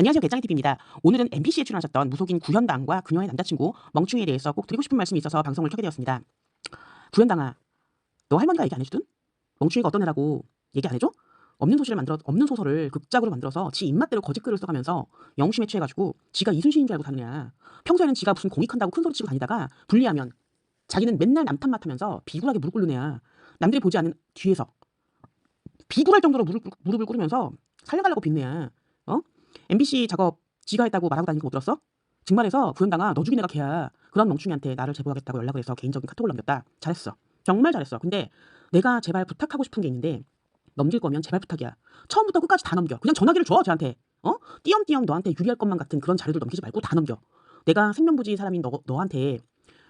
안녕하세요 배짱이TV입니다. 오늘은 MBC에 출연하셨던 무속인 구현당과 그녀의 남자친구 멍충이에 대해서 꼭 드리고 싶은 말씀이 있어서 방송을 켜게 되었습니다. 구현당아, 너 할머니가 얘기 안 해주든? 멍충이가 어떤 애라고 얘기 안 해줘? 없는 소설을 만들어 없는 소설을 극작으로 만들어서 지 입맛대로 거짓글을 써가면서 영심에 취해가지고 지가 이순신인 줄 알고 사느냐. 평소에는 지가 무슨 공익 한다고 큰 소리 치고 다니다가 분리하면 자기는 맨날 남탓 맡으면서 비굴하게 무릎 꿇는 애야. 남들이 보지 않는 뒤에서 비굴할 정도로 무릎, 무릎을 꿇으면서 살려달라고 애야. 어? MBC 작업 지가 했다고 말하고 다니는 거 못 들었어? 증말해서 구현당아 너 죽인 애가 걔야. 그런 멍충이한테 나를 제보하겠다고 연락을 해서 개인적인 카톡을 남겼다. 잘했어. 정말 잘했어. 근데 내가 제발 부탁하고 싶은 게 있는데 넘길 거면 제발 부탁이야. 처음부터 끝까지 다 넘겨. 그냥 전화기를 줘 쟤한테. 어? 띄엄띄엄 너한테 유리할 것만 같은 그런 자료들 넘기지 말고 다 넘겨. 내가 생명부지 사람인 너, 너한테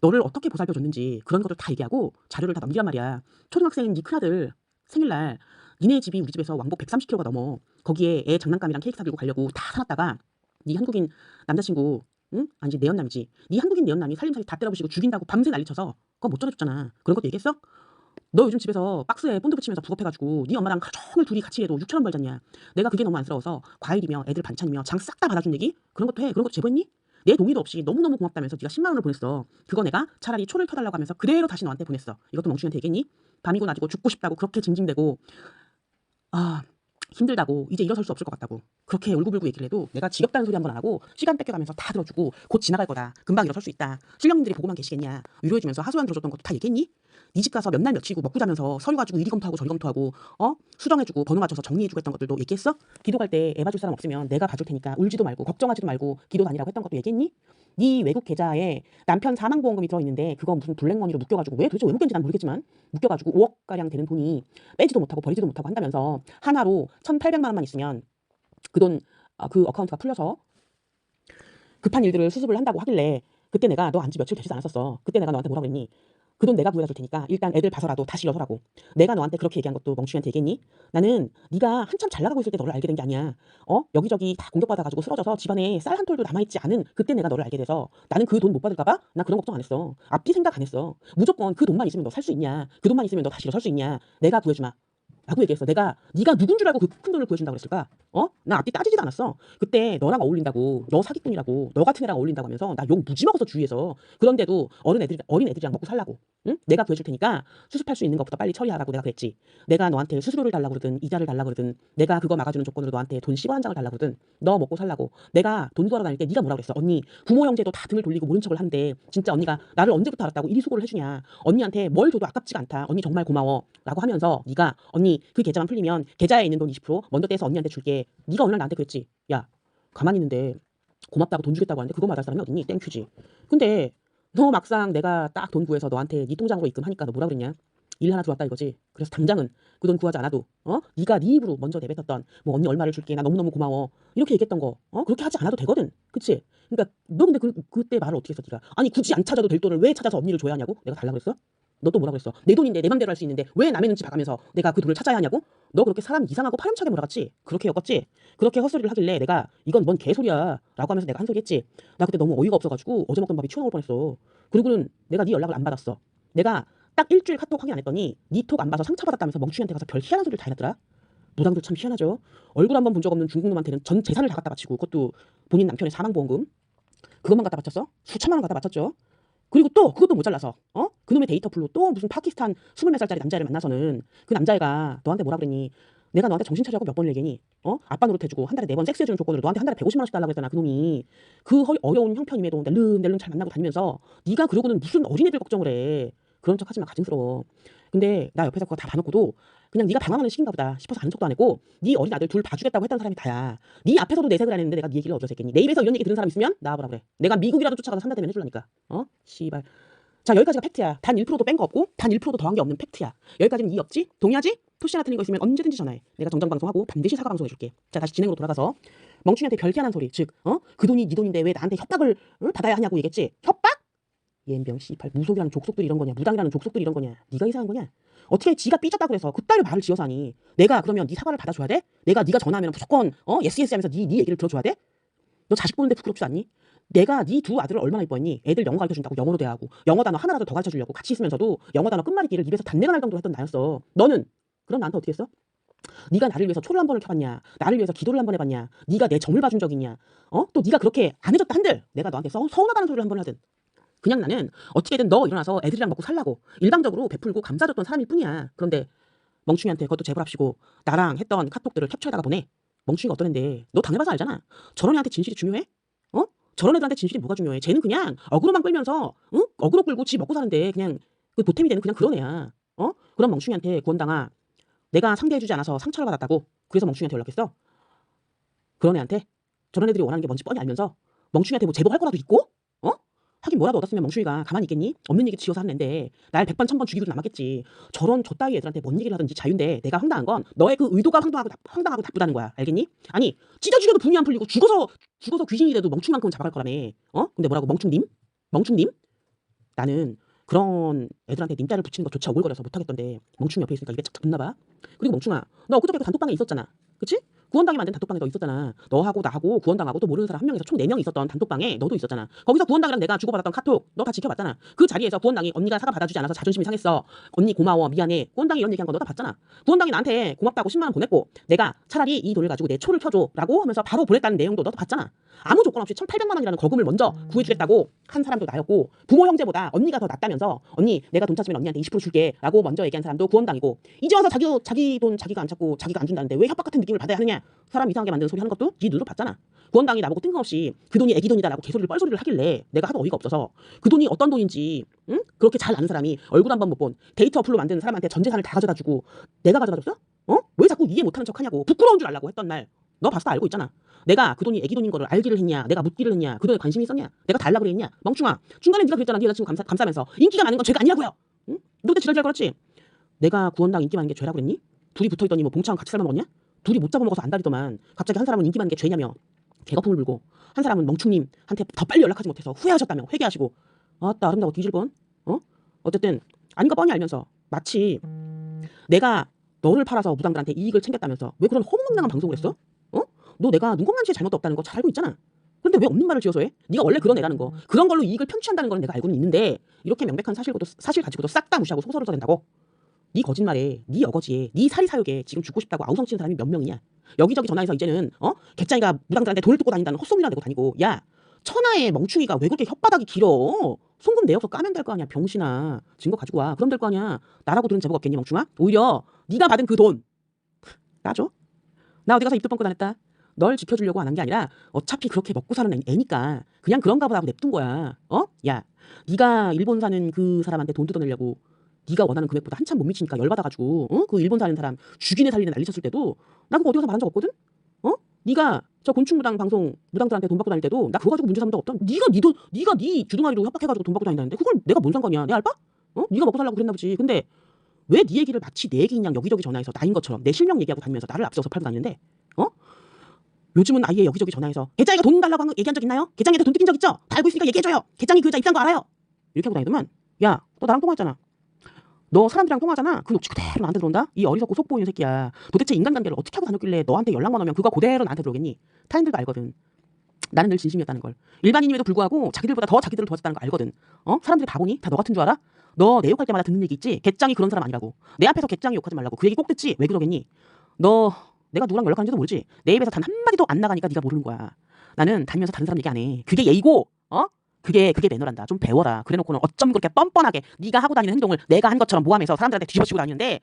너를 어떻게 보살펴줬는지 그런 것들 다 얘기하고 자료를 다 넘기란 말이야. 초등학생인 네 큰아들 생일날 니네 집이 우리 집에서 왕복 130km가 넘어. 거기에 애 장난감이랑 케이크 사들고 가려고 다 사놨다가 네 한국인 남자친구 응? 아니지 내연남이지. 네 한국인 내연남이 살림살이 다 때려부시고 죽인다고 밤새 난리쳐서 그거 못 전해줬잖아. 그런 것도 얘기했어? 너 요즘 집에서 박스에 본드 붙이면서 부업해가지고 네 엄마랑 하루 종일 둘이 같이 해도 6천 원 벌잖냐. 내가 그게 너무 안쓰러워서 과일이며 애들 반찬이며 장 싹 다 받아준 얘기? 그런 것도 해. 그런 것도 제보했니? 내 동의도 없이 너무너무 고맙다면서 네가 10만 원을 보냈어. 그거 내가 차라리 초를 켜달라고 하면서 그대로 다시 너한테 보냈어. 이것도 멍충이한테 얘기했니? 밤이고 낮이고 죽고 싶다고 그렇게 징징대고 아 힘들다고 이제 일어설 수 없을 것 같다고. 그렇게 울고불고 얘기를 해도 내가 지겹다는 소리 한 번 안 하고 시간 뺏겨가면서 다 들어주고 곧 지나갈 거다. 금방 일어설 수 있다. 실령님들이 보고만 계시겠냐. 위로해주면서 하소연 들어줬던 것도 다 얘기했니? 네집 가서 몇 날 며칠이고 먹고 자면서 서류 가지고 이리 검토하고 저리 검토하고 어 수정해주고 번호 맞춰서 정리해주고 했던 것들도 얘기했어? 기도 갈 때 애 봐줄 사람 없으면 내가 봐줄 테니까 울지도 말고 걱정하지도 말고 기도 다니라고 했던 것도 얘기했니? 네 외국 계좌에 남편 사망보험금이 들어있는데 그거 무슨 블랙머니로 묶여가지고 왜 도대체 왜 묶였는지 난 모르겠지만 묶여가지고 5억가량 되는 돈이 빼지도 못하고 버리지도 못하고 한다면서 하나로 1,800만 원만 있으면 그 돈그 어카운트가 풀려서 급한 일들을 수습을 한다고 하길래 그때 내가 너 안 지 며칠 되지도 않았었어. 그때 내가 너한테 뭐라 그랬니? 그 돈 내가 구해다 줄 테니까 일단 애들 봐서라도 다시 일어서라고. 내가 너한테 그렇게 얘기한 것도 멍충이한테 얘기했니? 나는 네가 한참 잘 나가고 있을 때 너를 알게 된 게 아니야. 어? 여기저기 다 공격받아가지고 쓰러져서 집안에 쌀 한 톨도 남아있지 않은 그때 내가 너를 알게 돼서 나는 그 돈 못 받을까봐 나 그런 걱정 안 했어. 앞뒤 생각 안 했어. 무조건 그 돈만 있으면 너 살 수 있냐? 그 돈만 있으면 너 다시 일어설 수 있냐? 내가 구해주마. 라고 얘기했어. 내가 네가 누군 줄 알고 그 큰 돈을 구해준다고 그랬을까? 어? 나 앞뒤 따지지도 않았어. 그때 너랑 어울린다고, 너 사기꾼이라고, 너 같은 애랑 어울린다고 하면서 나 욕 무지 먹어서 주위에서 그런데도 어린 애들 어린 애들이랑 먹고 살라고. 응? 내가 구해줄 테니까 수습할 수 있는 것부터 빨리 처리하라고 내가 그랬지. 내가 너한테 수수료를 달라고 그러든 이자를 달라고 그러든 내가 그거 막아주는 조건으로 너한테 돈 10원 한 장을 달라고 그러든 너 먹고 살라고. 내가 돈 구하러 다닐 때 네가 뭐라 그랬어? 언니 부모 형제도 다 등을 돌리고 모른 척을 하는데 진짜 언니가 나를 언제부터 알았다고 이리 수고를 해주냐? 언니한테 뭘 줘도 아깝지가 않다. 언니 정말 고마워.라고 하면서 네가 언니 그 계좌만 풀리면 계좌에 있는 돈 20% 먼저 떼서 언니한테 줄게. 네가 날 나한테 그랬지. 야 가만히 있는데 고맙다고 돈 주겠다고 하는데 그거 말할 사람이 어딨니? 땡큐지. 근데 너 막상 내가 딱 돈 구해서 너한테 네 통장으로 입금하니까 너 뭐라 그랬냐? 일 하나 들어왔다 이거지. 그래서 당장은 그 돈 구하지 않아도 어? 네가 네 입으로 먼저 내뱉었던 뭐 언니 얼마를 줄게 나 너무너무 고마워 이렇게 얘기했던 거 어? 그렇게 하지 않아도 되거든. 그치? 그러니까 너 근데 그, 그때 말을 어떻게 했어 네가? 아니 굳이 안 찾아도 될 돈을 왜 찾아서 언니를 줘야 하냐고? 내가 달라 그랬어? 너또 뭐라 그랬어? 내 돈인데 내 맘대로 할 수 있는데 왜 남의 눈치 봐가면서 내가 그 돈을 찾아야 하냐고? 너 그렇게 사람 이상하고 파렴치하게 몰아갔지? 그렇게 엮었지? 그렇게 헛소리를 하길래 내가 이건 뭔 개소리야 라고 하면서 내가 한 소리 했지 나 그때 너무 어이가 없어가지고 어제 먹던 밥이 튀어나올 뻔했어 그리고는 내가 네 연락을 안 받았어 내가 딱 일주일 카톡 확인 안 했더니 니톡안 봐서 상처받았다면서 멍충이한테 가서 별 희한한 소리를 다 해놨더라 무당들 참 희한하죠 얼굴 한 번 본 적 없는 중국놈한테는 전 재산을 다 갖다 바치고 그것도 본인 남편의 사망보험금 그것만 갖다 바쳤어? 수천만 원 갖다 바쳤죠 그리고 또 그것도 모자라서 어? 그놈의 데이터 풀로 또 무슨 파키스탄 스물 몇 살짜리 남자를 만나서는 그 남자애가 너한테 뭐라 그랬니? 내가 너한테 정신 차리라고 몇 번을 얘기니? 어? 아빠 노릇 해주고 한 달에 네 번 섹스해주는 조건으로 너한테 한 달에 150만 원씩 달라고 했잖아 그놈이 그 허, 어려운 형편임에도 낼름낼름 잘 만나고 다니면서 네가 그러고는 무슨 어린애들 걱정을 해 그런 척 하지 마 가증스러워 근데 나 옆에서 그거 다 봐놓고도 그냥 네가 방황하는 시기인가 보다 싶어서 아는 척도 안 했고 네 어린 아들 둘 봐주겠다고 했던 사람이 다야 네 앞에서도 내색을 안 했는데 내가 네 얘기를 어디서 했겠니 내 입에서 이런 얘기 들은 사람 있으면 나와보라 그래 내가 미국이라도 쫓아가서 산다 대면 해줄라니까 어? 씨발 자 여기까지가 팩트야. 단 1%도 뺀 거 없고 단 1%도 더한 게 없는 팩트야. 여기까지는 이의 없지? 동의하지? 토시 하나 틀린 거 있으면 언제든지 전화해. 내가 정정 방송하고 반드시 사과 방송해 줄게. 자 다시 진행으로 돌아가서 멍충이한테 별희한한 소리. 즉, 어? 그 돈이 네 돈인데 왜 나한테 협박을 어? 받아야 하냐고 얘기했지? 협박? 옌병 씨발 무속이라는 족속들 이런 거냐? 무당이라는 족속들 이런 거냐? 네가 이상한 거냐? 어떻게 지가 삐졌다 그래서 그따위 말을 지어서 하니? 내가 그러면 네 사과를 받아줘야 돼? 내가 네가 전화하면 무조건 어 예스 예스 하면서 네, 네 얘기를 들어줘야 돼? 너 자식 보는데 부끄럽지 않니? 내가 네 두 아들을 얼마나 이뻐했니? 애들 영어 가르쳐준다고 영어로 대하고 영어 단어 하나라도 더 가르쳐주려고 같이 있으면서도 영어 단어 끝말잇기를 입에서 단내가 날 정도로 했던 나였어. 너는 그럼 나한테 어떻게 했어? 네가 나를 위해서 초를 한 번을 켜봤냐? 나를 위해서 기도를 한 번 해봤냐? 네가 내 점을 봐준 적 있냐? 어? 또 네가 그렇게 안 해줬다 한들 내가 너한테 서, 서운하다는 소리를 한 번 하든 그냥 나는 어떻게든 너 일어나서 애들이랑 먹고 살라고 일방적으로 베풀고 감싸줬던 사람일 뿐이야. 그런데 멍충이한테 그것도 제보랍시고 나랑 했던 카톡들을 캡처해다가 보내. 멍충이가 어떤 애인데 너 당해봐서 알잖아. 저런 애한테 진실이 중요해? 어? 저런 애들한테 진실이 뭐가 중요해? 쟤는 그냥 어그로만 끌면서 응? 어그로 끌고 지 먹고 사는데 그냥 그 보탬이 되는 그냥 그런 애야. 어? 그런 멍충이한테 구원당아 내가 상대해주지 않아서 상처를 받았다고 그래서 멍충이한테 연락했어. 그런 애한테 저런 애들이 원하는 게 뭔지 뻔히 알면서 멍충이한테 뭐 제보할 거라도 있고? 어? 하긴 뭐라도 얻었으면 멍충이가 가만히 있겠니? 없는 얘기 지어서 하는 앤데 날 백번 천번 죽이고도 남았겠지. 저런 저 따위 애들한테 뭔 얘기를 하든지 자유인데 내가 황당한 건 너의 그 의도가 황당하고 나- 황당하고 나쁘다는 거야. 알겠니? 아니 찢어 죽여도 분이 안 풀리고 죽어서 죽어서 귀신이 돼도 멍충만큼은 잡아갈 거라며. 어? 근데 뭐라고 멍충님? 멍충님? 나는 그런 애들한테 님자를 붙이는 것조차 오글거려서 못하겠던데 멍충이 옆에 있으니까 입에 착착 붙나 봐. 그리고 멍충아 너 엊그저께 그 단톡방에 있었잖아. 그치? 구원당이 만든 단톡방에 너 있었잖아. 너하고 나하고 구원당하고 또 모르는 사람 한 명에서 총 네 명이 있었던 단톡방에 너도 있었잖아. 거기서 구원당이랑 내가 주고받았던 카톡 너 다 지켜봤잖아. 그 자리에서 구원당이 언니가 사과 받아주지 않아서 자존심이 상했어. 언니 고마워 미안해. 구원당이 이런 얘기한 거 너 다 봤잖아. 구원당이 나한테 고맙다고 10만 원 보냈고 내가 차라리 이 돈을 가지고 내 초를 켜줘 라고 하면서 바로 보냈다는 내용도 너도 봤잖아. 아무 조건 없이 1,800만 원이라는 거금을 먼저 구해주겠다고 한 사람도 나였고 부모 형제보다 언니가 더 낫다면서 언니 내가 돈 찾으면 언니한테 20% 줄게 라고 먼저 얘기한 사람도 구원당이고 이제 와서 자기 자기 돈 자기가 안 찾고 자기가 안 준다는데 왜 협박 같은 느낌을 받아야 하느냐 사람 이상하게 만드는 소리 하는 것도 네 눈으로 봤잖아 구원당이 나보고 뜬금없이 그 돈이 애기 돈이다 라고 개소리를 뻘소리를 하길래 내가 하도 어이가 없어서 그 돈이 어떤 돈인지 응? 그렇게 잘 아는 사람이 얼굴 한 번 못 본 데이터 어플로 만드는 사람한테 전 재산을 다 가져다 주고 내가 가져다 줬어? 어? 왜 자꾸 이해 못하는 척 하냐고 부끄러운 줄 알라고 했던 날 너 봤어? 알고 있잖아. 내가 그 돈이 애기 돈인 거를 알기를 했냐? 내가 묻기를 했냐? 그 돈에 관심이 있었냐? 내가 달라 그랬냐? 멍충아 중간에 네가 그랬잖아. 네 여자친구 감싸, 감싸면서. 인기가 많은 건 죄가 아니라고요. 응? 너 그때 지랄지랄 그랬지? 내가 구원당 인기 많은 게 죄라 그랬니? 둘이 붙어 있더니 뭐 봉창 같이 살아 먹었냐? 둘이 못 잡아 먹어서 안달이더만 갑자기 한 사람은 인기 많은 게 죄냐며 개거품을 불고 한 사람은 멍충님한테 더 빨리 연락하지 못해서 후회하셨다며 회개하시고. 아따 아름다워 뒤질 뻔? 어? 어쨌든 아닌 거 뻔히 알면서 마치 내가 너를 팔아서 무당들한테 이익을 챙겼다면서 왜 그런 허무맹랑한 방송을 했어? 어? 너 내가 눈곱만치의 잘못도 없다는 거 잘 알고 있잖아. 근데 왜 없는 말을 지어서 해? 네가 원래 그런 애라는 거. 그런 걸로 이익을 편취한다는 건 내가 알고는 있는데 이렇게 명백한 사실고도 사실 가지고도 싹 다 무시하고 소설을 써낸다고? 네 거짓말에, 네 어거지에, 네 사리 사욕에 지금 죽고 싶다고 아우성 치는 사람이 몇 명이냐? 여기저기 전화해서 이제는 어? 객장이가 무당들한테 돈을 뜯고 다닌다는 헛소리나 내고 다니고 야 천하의 멍충이가 왜 그렇게 혓바닥이 길어? 송금 내역서 까면 될 거 아니야 병신아 증거 가지고 와 그럼 될 거 아니야 나라고 들은 제보가 없겠니 멍충아? 오히려 네가 받은 그 돈 나줘 나 어디 가서 입도 뻥고 다녔다 널 지켜주려고 안 한 게 아니라 어차피 그렇게 먹고 사는 애- 애니까 그냥 그런가 보다 하고 냅둔 거야 어? 야 네가 일본 사는 그 사람한테 돈 뜯어내려고 네가 원하는 금액보다 한참 못 미치니까 열받아가지고 어? 그 일본 사는 사람 죽이네 살리네 난리 쳤을 때도 나 그거 어디 가서 말한 적 없거든? 어? 네가 저 곤충무당 방송 무당들한테 돈 받고 다닐 때도 나 그거 가지고 문제 삼은 적 없다. 네가 네돈 네가 네 주둥아리로 협박해가지고 돈 받고 다닌다는데 그걸 내가 뭔 상관이야? 내 알바? 어? 네가 먹고 살라고 그랬나 보지. 근데 왜 네 얘기를 마치 내 얘기인 양 여기저기 전화해서 나인 것처럼 내 실명 얘기하고 다니면서 나를 앞서서 팔고 다니는데 어? 요즘은 아예 여기저기 전화해서 계장이가 돈 달라고 한거 얘기한 적 있나요? 계장이한테 돈 뜯긴 적 있죠? 다 알고 있으니까 얘기해줘요. 계장이 그 여자 입장 거 알아요. 이렇게 하고 다니더만 야 너 나랑 통화했잖아. 너 사람들이랑 통화하잖아. 그 녹취 그대로 나한테 들어온다. 이 어리석고 속 보이는 새끼야. 도대체 인간관계를 어떻게 하고 다녔길래 너한테 연락만 오면 그거 그대로 나한테 들어오겠니? 타인들도 알거든. 나는 늘 진심이었다는 걸. 일반인임에도 불구하고 자기들보다 더 자기들을 도와줬다는 거 알거든. 어? 사람들이 바보니? 다 너 같은 줄 알아? 너 내 욕할 때마다 듣는 얘기 있지? 개짱이 그런 사람 아니라고. 내 앞에서 개짱이 욕하지 말라고. 그 얘기 꼭 듣지? 왜 그러겠니? 너 내가 누구랑 연락하는지도 모르지? 내 입에서 단 한마디도 안 나가니까 네가 모르는 거야. 나는 다니면서 다른 사람 얘기 안 해. 그게 예의고, 어? 그게 그게 매너란다. 좀 배워라. 그래놓고는 어쩜 그렇게 뻔뻔하게 네가 하고 다니는 행동을 내가 한 것처럼 모함해서 사람들한테 뒤집어치고 다니는데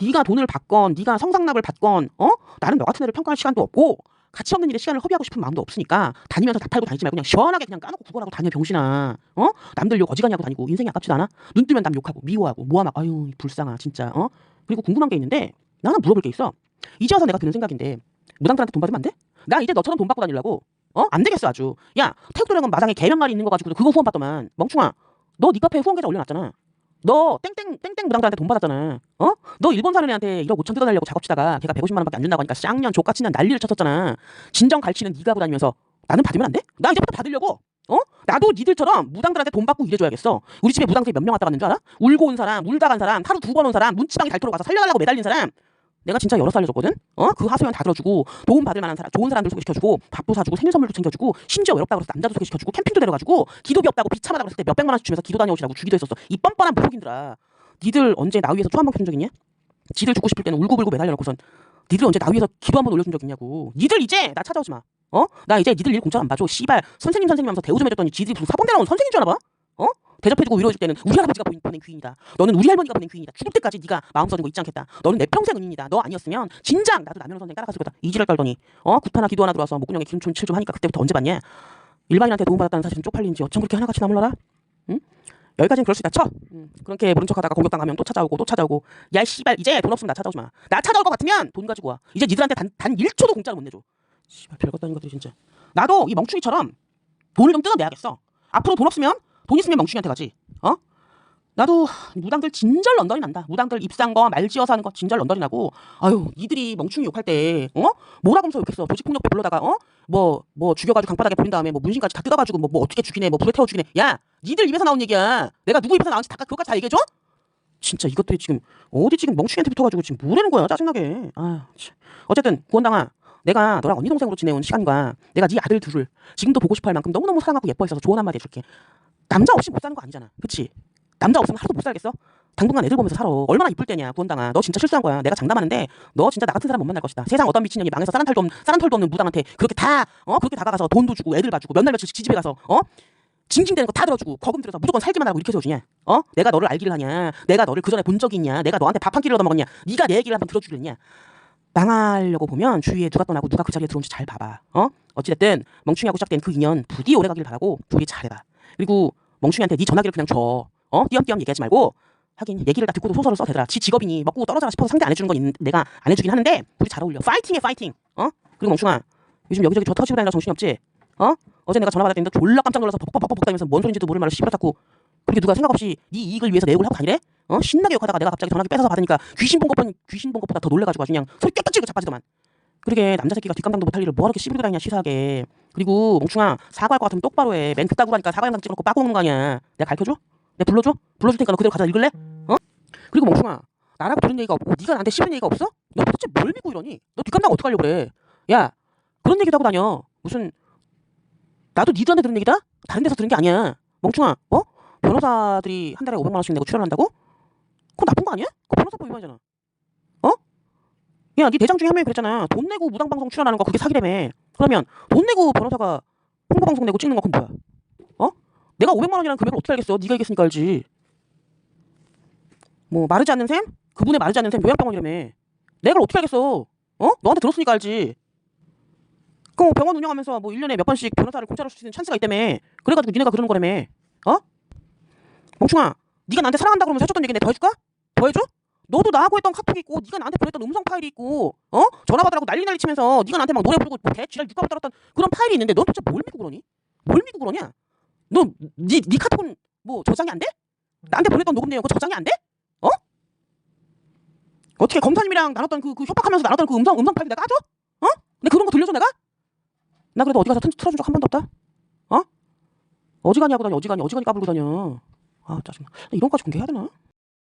네가 돈을 받건 네가 성상납을 받건 어? 나는 너 같은 애를 평가할 시간도 없고 가치 없는 일에 시간을 허비하고 싶은 마음도 없으니까 다니면서 다 팔고 다니지 말고 그냥 시원하게 그냥 까놓고 구걸하고 다녀 병신아. 어? 남들 욕 어지간히 하고 다니고 인생이 아깝지도 않아? 눈 뜨면 남 욕하고 미워하고 모함하고 아유 불쌍아 진짜. 어? 그리고 궁금한 게 있는데 나는 물어볼 게 있어. 이제 와서 내가 드는 생각인데 무당들한테 돈 받으면 안 돼? 나 이제 너처럼 돈 받고 다니려고. 어? 안 되겠어 아주. 야 태국 도령은 마당에 개명말이 있는 거 가지고 그거 후원 받더만. 멍충아. 너 네 카페에 후원 계좌 올려놨잖아. 너 땡땡 땡땡 무당들한테 돈 받았잖아. 어? 너 일본 사는 애한테 1억 5천 뜯어달라고 작업치다가 걔가 150만 원밖에 안 준다고 하니까 쌍년 족같이 년 난리를 쳤었잖아. 진정 갈치는 네가 하고 다니면서 나는 받으면 안 돼? 나 이제부터 받으려고. 어? 나도 니들처럼 무당들한테 돈 받고 일해줘야겠어. 우리 집에 무당들이 몇 명 왔다 갔는 줄 알아? 울고 온 사람, 울다 간 사람, 하루 두 번 온 사람, 눈치방에 닳도록 와서 살려달라고 매달린 사람. 내가 진짜 여러 살 알려줬거든? 어? 그 하소연 다 들어주고 도움 받을 만한 사람, 좋은 사람들 소개시켜주고 밥도 사주고 생일 선물도 챙겨주고 심지어 외롭다고 그래서 남자도 소개시켜주고 캠핑도 데려가지고 기도비 없다고 비참하다고 했을 때 몇백만 원씩 주면서 기도 다녀오시라고 주기도 했었어. 이 뻔뻔한 무속인들아. 니들 언제 나 위해서 초한번 켜준 적 있냐? 지들 죽고 싶을 때는 울고불고 매달려놓고선 니들 언제 나 위해서 기도 한번 올려준 적 있냐고. 니들 이제 나 찾아오지 마. 어? 나 이제 니들 일 공짜 안 봐줘. 씨발 선생님 선생님 하면서 대우 좀 해줬더니 지들이 무슨 사범대 나온 선생인 줄 알아 봐? 어? 대접해주고 위로해줄 때는 우리 할아버지가 보낸, 귀인이다. 너는 우리 할머니가 보낸 귀인이다. 죽을 때까지 네가 마음 써준 거 잊지 않겠다. 너는 내 평생 은인이다. 너 아니었으면 진작 나도 남현호 선생 따라갔을 거다. 이지랄 떨더니 어? 굿 하나 기도 하나 들어와서 목구멍에 기름 좀칠좀 하니까 그때부터 언제 봤냐? 일반인한테 도움받았다는 사실은 쪽팔린지 어쩜 그렇게 하나같이 나물러라? 응? 여기까지는 그럴 수 있다 쳐. 응. 그렇게 모른 척하다가 공격당하면 또 찾아오고 또 찾아오고 야 씨발 이제 돈 없으면 나 찾아오지 마. 나 찾아올 것 같으면 돈 가지고 와. 이제 니들한테 단, 단 1초도 공짜로 못 내줘. 씨발 별것 아닌 것들이 진짜. 나도 이 멍충이처럼 돈을 좀 뜯어내야겠어. 앞으로 돈 없으면 돈 있으면 멍충이한테 가지. 어? 나도 무당들 진절 런던이 난다. 무당들 입산 거 말 지어서 하는 거 진절 런던이 나고. 아유 니들이 멍충이 욕할 때 어? 뭐라고 하면서 욕했어. 조직폭력배 불러다가 어? 뭐 뭐 죽여가지고 강바닥에 버린 다음에 뭐 문신까지 다 뜯어가지고 뭐, 뭐 어떻게 죽이네 뭐 불에 태워 죽이네. 야 니들 입에서 나온 얘기야. 내가 누구 입에서 나온지 다 그것까지 다 얘기해줘? 진짜 이것들이 지금 어디 지금 멍충이한테 붙어가지고 지금 뭐라는 거야 짜증나게. 아 참. 어쨌든 구원당아. 내가 너랑 언니 동생으로 지내온 시간과 내가 네 아들 둘을 지금도 보고 싶어 할 만큼 너무너무 사랑하고 예뻐했어서 조언 한마디 해줄게. 남자 없이 못 사는 거 아니잖아. 그치? 남자 없으면 하루도 못 살겠어? 당분간 애들 보면서 살아. 얼마나 이쁠 때냐, 구원당아. 너 진짜 실수한 거야. 내가 장담하는데 너 진짜 나 같은 사람 못 만날 것이다. 세상 어떤 미친년이 망해서 쌀한 털도 없는, 쌀한 털도 없는 무당한테 그렇게 다, 어? 그렇게 다가가서 돈도 주고 애들 봐주고 몇날 며칠 지집에 가서, 어? 징징대는 거 다 들어주고 거금 들여서 무조건 살기만 하고 이렇게 세워주냐? 어? 내가 너를 알기를 하냐? 내가 너를 그 전에 본 적이 있냐? 내가 너한테 밥 한 끼를 얻어먹었냐? 네가 내 얘기를 한번 들어주겠냐? 망하려고 보면 주위에 누가 떠나고 누가 그 자리에 들어온지 잘 봐봐. 어? 어찌됐든 멍충이하고 시작된 그 인연 부디 오래 가길 바라고 둘이 잘해봐. 그리고 멍충이한테 네 전화기를 그냥 줘. 어? 띄엄띄엄 얘기하지 말고 하긴 얘기를 다 듣고도 소설을 써대더라. 지 직업이니 먹고 떨어져라 싶어서 상대 안 해주는 건 있는, 내가 안 해주긴 하는데 둘이 잘 어울려. 파이팅해 파이팅. 어? 그리고 멍충아 요즘 여기저기 저 터치고 다니라 정신이 없지? 어? 어제 내가 전화 받았는데 졸라 깜짝 놀라서 벅벅벅벅 다니면서 뭔 소린지도 모를 말을 씹어잡고 그렇게 누가 생각 없이 네 이익을 위해서 내 욕을 하고 다니래? 어? 신나게 욕하다가 내가 갑자기 전화기 뺏어서 받으니까 귀신 본 것보다 귀신 본 것보다 더 놀래가지고 그냥 소리 꽥꽥 지르고 자빠지더만. 그러게 남자 새끼가 뒷감당도 못할 일을 뭐하러 이렇게 씨부리고 다니냐 치사하게. 그리고 멍충아 사과할 것 같으면 똑바로 해. 맨 그따구로 하니까 사과 영상 찍어놓고 빠꾸 먹는 거 아니야. 내가 가르쳐줘? 내가 불러줘? 불러줄 테니까 너 그대로 가서 읽을래? 어? 그리고 멍충아 나라고 들은 얘기가 없고 네가 나한테 씹은 얘기가 없어? 너 도대체 뭘 믿고 이러니? 너 뒷감당 어떡하려고 그래? 야 그런 얘기도 하고 다녀. 무슨 나도 니들한테 들은 얘기다? 다른 데서 들은 게 아니야. 멍충아 어? 변호사들이 한 달에 500만 원씩 내고 출연한다고? 그거 나쁜 거 아니야? 그거 변호사법 위반이잖아. 어? 야, 네 대장 중에 한 명이 그랬잖아. 돈 내고 무당 방송 출연하는 거 그게 사기라며. 그러면 돈 내고 변호사가 홍보 방송 내고 찍는 건 그건 뭐야? 어? 내가 500만 원이라는 금액을 어떻게 알겠어? 네가 얘기했으니까 알지. 뭐 마르지 않는 셈? 그분의 마르지 않는 셈 요양병원이라며. 내가 그걸 어떻게 알겠어? 어? 너한테 들었으니까 알지. 그럼 병원 운영하면서 뭐 1년에 몇 번씩 변호사를 공짜로 쓸 수 있는 찬스가 있다며. 그래가지고 니네가 그러는 거라며. 어? 멍충아, 네가 나한테 사랑한다 그러면서 해줬던 얘기 내가 더 해줄까? 더 해줘? 너도 나하고 했던 카톡이 있고 네가 나한테 보냈던 음성 파일이 있고 어? 전화 받으라고 난리 난리 치면서 네가 나한테 막 노래 부르고 뭐 대지랄 육갑을 떨었던 그런 파일이 있는데 넌 도대체 뭘 믿고 그러니? 뭘 믿고 그러냐? 너네 네 카톡은 뭐 저장이 안 돼? 나한테 보냈던 녹음 내용 그거 저장이 안 돼? 어? 어떻게 검사님이랑 나눴던 그, 그 협박하면서 나눴던 그 음성 음성 파일 내가 까줘? 어? 근데 그런 거 들려줘 내가? 나 그래도 어디 가서 튼- 틀어준 적 한 번도 없다. 어? 어지간히 하고 다녀 어지간히 어지간히 까불고 다녀. 아 짜증나. 이런 거까지 공개해야 되나?